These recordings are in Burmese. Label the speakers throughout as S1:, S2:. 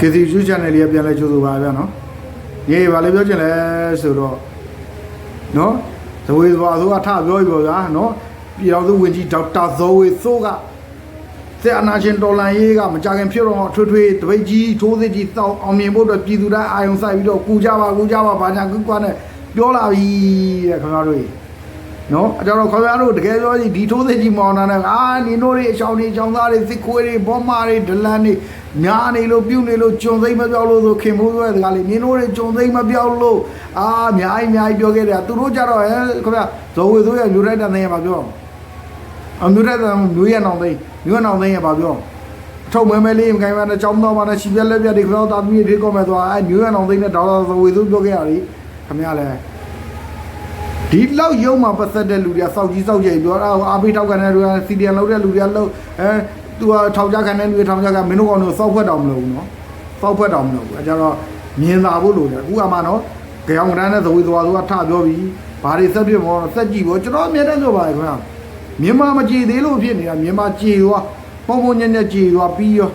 S1: KC YouTube channel လေးကပြန်လဲကြိုဆိုပါဗျာနော်ညီဘာလေးပြောချင်လဲဆိုတော့နော်သဝေသွားဆိုကထပြောပြီပေါ့ဗျာနော်ပြည်တော်သူဝင်ကြီးဒေါက်တာဇော်ဝေဆိုးကစစ်အာဏာရှင်တော်လှန်ရေးကမကြခင်ဖြစ်တော့ထွေထွေတပိတ်ကြီးထိုးစစ်ကြီးတောင်းအောင်မြင်ဖို့အတွက်ပြည်သူတိုင်းအာရုံစိုက်ပြီးတော့ကူကြပါကူကြပါဘာညာကူကွာနဲ့ပြောလာပြီတဲ့ခင်ဗျားတို့ကြီးနော်အကြောင်းတော့ခေါ်ရတို့တကယ်ပြောကြည့်ဒီထိုးသိကြီးမောင်နာနဲ့အာနင်တို့တွေအချောင်းတွေအချောင်းသားတွေစစ်ခွေးတွေဘောမာတွေဒလန်တွေ ညာနေလို့ပြုတ်နေလို့ဂျုံသိမ့်မပြောက်လို့ဆိုခင်မိုးရွယ်တကားလေးနင်တို့တွေဂျုံသိမ့်မပြောက်လို့အာအများကြီးအများကြီးပြောခဲ့တယ်သူတို့ကြတော့ဟဲ့ခင်ဗျဇော်ဝေဆိုးရမျိုးရိုက်တဲ့နေရမှာပြောအမျိုးရိုက်တဲ့မျိုးရနောင်သိန်းမျိုးရနောင်သိန်းရပါပြောထုတ်မဲမဲလေးမကိုင်းပါနဲ့ចောင်းတော့ပါနဲ့ရှီပြက်လက်ပြက်တွေခရောတာသမီးတွေခေကောမဲ့သွားအဲမျိုးရနောင်သိန်းနဲ့ဒေါက်တာဇော်ဝေဆိုးပြောခဲ့ရတယ်ခင်ဗျလည်းဒီလောက်ရုံမှာပတ်သက်တဲ့လူတွေကစောက်ကြီးစောက်ကြိမ်ပြောတာအာဖေးထောက်ကန်တဲ့လူတွေကစီဒီအန်လောက်တဲ့လူတွေကလောက်အဲ သူကထောက်ကြခံတဲ့လူတွေထောက်ကြကမင်းတို့ကောင်တို့စောက်ဖွက်တော်မလို့ဘူးနော်စောက်ဖွက်တော်မလို့ဘူးအဲကြတော့မြင်သာဖို့လိုတယ်အခုကမှနော်ကြောင်ကရမ်းတဲ့သဝေသွားသူကထပြောပြီးဘာတွေဆက်ပြမောဆက်ကြည့်ပေါ့ကျွန်တော်အမြဲတမ်းဆိုပါတယ်ခင်ဗျာမြန်မာမကြည်သေးလို့ဖြစ်နေတာမြန်မာကြည်ရောပုံပုံညက်ညက်ကြည်ရောပြီးရော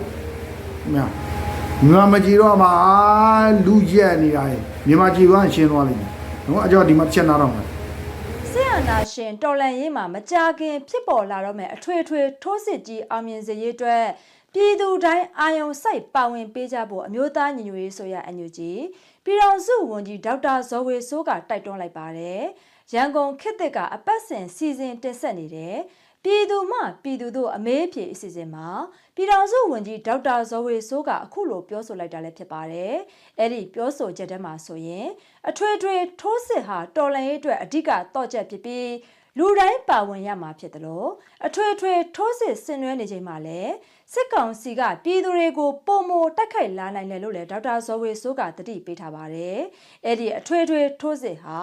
S1: မြာမြန်မာမကြည်တော့မှလူရက်နေတာမြန်မာကြည်ကရှင်းသွားလိမ့်မယ်နော်အကြောဒီမှာချက်နာတော့မှာ
S2: ဆရာ နာရှင်တော်လန်ရေးမှာမကြာခင်ဖြစ်ပေါ်လာတော့မယ်အထွေထွေထိုးစစ်ကြီးအောင်မြင်စေရေးအတွက်ပြည်သူတိုင်းအာယုံစိုက်ပါဝင်ပေးကြဖို့အမျိုးသားညီညွတ်ရေးဆိုရအန်ယူဂျီပြည်တော်စုဝန်ကြီးဒေါက်တာဇော်ဝေဆိုးကတိုက်တွန်းလိုက်ပါတယ်ရန်ကုန်ခေတ်သစ်ကအပတ်စဉ်စီစဉ်တင်ဆက်နေတဲ့ ပြည်သူမှပြည်သူတို့အမေးအဖြေအစီအစဉ်မှာပြည်တော်စုဝန်ကြီးဒေါက်တာဇော်ဝေဆိုးကအခုလိုပြောဆိုလိုက်တာလည်းဖြစ်ပါတယ်အဲ့ဒီပြောဆိုချက်ထဲမှာဆိုရင်အထွေထွေထိုးစစ်ဟာတော်လန်ရေးအတွက်အဓိကတော့ချက်ဖြစ်ပြီးလူတိုင်းပါဝင်ရမှာဖြစ်တယ်လို့အထွေထွေထိုးစစ်ဆင်နွှဲနေချိန်မှာလည်းစစ်ကောင်စီကပြည်သူတွေကိုပုံမတက်ခိုက်လာနိုင်တယ်လို့လည်းဒေါက်တာဇော်ဝေဆိုးကတတိပေးထားပါတယ်။အဲ့ဒီအထွေထွေထိုးစစ်ဟာ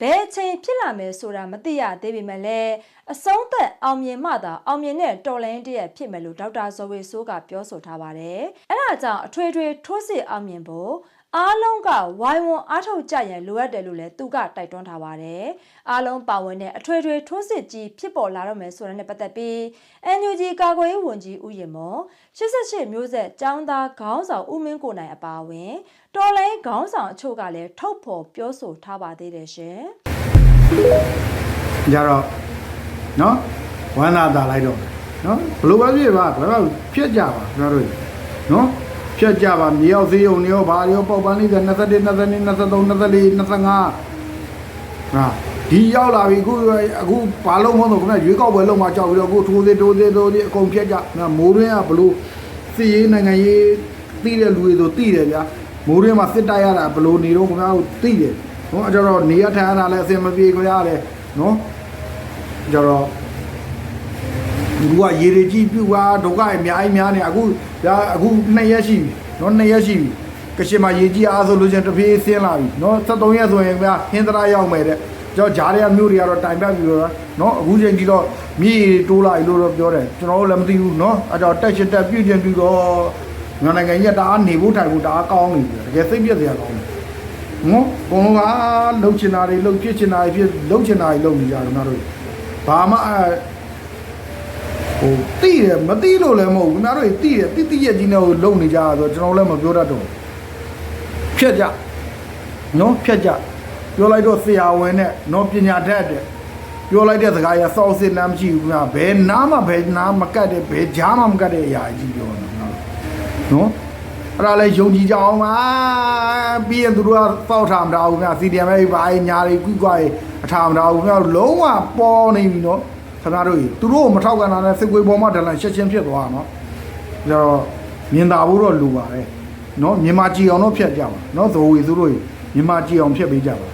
S2: ဘယ်အချိန်ဖြစ်လာမယ်ဆိုတာမသိရသေးပေမဲ့လည်းအဆုံးသက်အောင်မြင်မှသာအောင်မြင်တဲ့တော်လိုင်းတရက်ဖြစ်မယ်လို့ဒေါက်တာဇော်ဝေဆိုးကပြောဆိုထားပါတယ်။အဲ့ဒါကြောင့်အထွေထွေထိုးစစ်အောင်မြင်ဖို့ အားလုံးကဝိုင်းဝန်းအားထုတ်ကြရန်လိုအပ်တယ်လို့လည်းသူကတိုက်တွန်းထားပါတယ်။အားလုံးပါဝင်တဲ့အထွေထွေထိုးစစ်ကြီးဖြစ်ပေါ်လာတော့မယ်ဆိုတာနဲ့ပတ်သက်ပြီး NUG ကာကွယ်ရေးဝန်ကြီးဦးရင်မော88မျိုးဆက်ចောင်းသားခေါင်းဆောင်ဦးမင်းကိုနိုင်အပါအဝင်တော်လိုင်းခေါင်းဆောင်အချို့ကလည်းထုတ်ဖော်ပြောဆိုထားပါသေးတယ်ရှင်။
S1: ကြတော့နော်ဝမ်းသာတာလိုက်တော့နော်ဘလို့ပဲဖြစ်ပါဘယ်တော့ဖြစ်ကြပါကျွန်တော်တို့နော် ဖြစ်ကြပါမြေရောက်သေးုံနေရောဘာရောပေါက်ပန်းလေးက21 22 23 24 25ဟာဒီရောက်လာပြီအခုအခုဘာလုံးမဟုတ်တော့ခင်ဗျရွေးကောက်ပွဲလုံးမှာကြောက်ပြီးတော့အခုထိုးသေးထိုးသေးထိုးသေးအကုန်ဖြစ်ကြနော်မိုးတွင်းကဘလို့စီရေးနိုင်ငံရေးသိတဲ့လူတွေဆိုသိတယ်ဗျာမိုးတွင်းမှာစစ်တိုက်ရတာဘလို့နေတော့ခင်ဗျားတို့သိတယ်နော်အကြတော့နေရထိုင်ရတာလည်းအစင်မပြေခင်ဗျားလည်းနော်ကြတော့ လူကရေတွေကြည့်ပြူပါဒုက္ခအများကြီးများနေအခုဒါအခု2ရက်ရှိပြီနော်2ရက်ရှိပြီကရှင်မှာရေကြီးအားဆိုလို့ချင်းတစ်ပြေးဆင်းလာပြီနော်73ရက်ဆိုရင်ဗျာဟင်းသရာရောက်မယ်တဲ့ကျွန်တော်ဂျားတွေကမြို့တွေကတော့တိုင်ပတ်ပြီတော့နော်အခုချိန်ကြီးတော့မြေတိုးလာပြီလို့တော့ပြောတယ်ကျွန်တော်တို့လည်းမသိဘူးနော်အဲတော့တက်ရှစ်တက်ပြုတ်ချင်းပြီးတော့မြန်မာနိုင်ငံကြီးကတအားနေဖို့ထိုင်ဖို့တအားကောင်းနေပြီတကယ်စိတ်ပြည့်စရာကောင်းတယ်နော်ဘုံကလှုပ်ချင်တာတွေလှုပ်ဖြစ်ချင်တာတွေဖြစ်လှုပ်ချင်တာတွေလှုပ်နေကြတယ်ငါတို့ဘာမှအဲ ဟိုတိတယ်မတိလို့လည်းမဟုတ်ဘူးခင်ဗျားတို့တိတယ်တိတိရဲ့ကြီးနဲ့ဟိုလုံနေကြတာဆိုကျွန်တော်လည်းမပြောတတ်တော့ဘူးဖြတ်ကြနော်ဖြတ်ကြပြောလိုက်တော့ဆရာဝန်နဲ့နော်ပညာတတ်တဲ့ပြောလိုက်တဲ့စကားရစောက်စစ်လမ်းမရှိဘူးခင်ဗျာဘယ်နားမှဘယ်နားမကတ်တဲ့ဘယ်ကြားမှမကတ်တဲ့အရာကြီးပြောနေတာနော်အဲ့ဒါလည်းယုံကြည်ကြအောင်ပါပြီးရင်သူတို့ကပေါက်ထားမတာဘူးခင်ဗျာစီဒီအမ်ပဲဘာညာတွေကုကွာရေးအထားမတာဘူးခင်ဗျာလုံးဝပေါ်နေပြီနော် ခင်ဗျားတို့ကြီးသူတို့ကိုမထောက်ကန်တာနဲ့စစ်ကွေးပေါ်မှာဒလန်ရှက်ချင်းဖြစ်သွားတာနော်ဒါတော့မြင်သာဖို့တော့လူပါတယ်နော်မြန်မာကြည်အောင်တော့ဖြတ်ကြပါနော်သဝေသူတို့ကြီးမြန်မာကြည်အောင်ဖြတ်ပေးကြပါ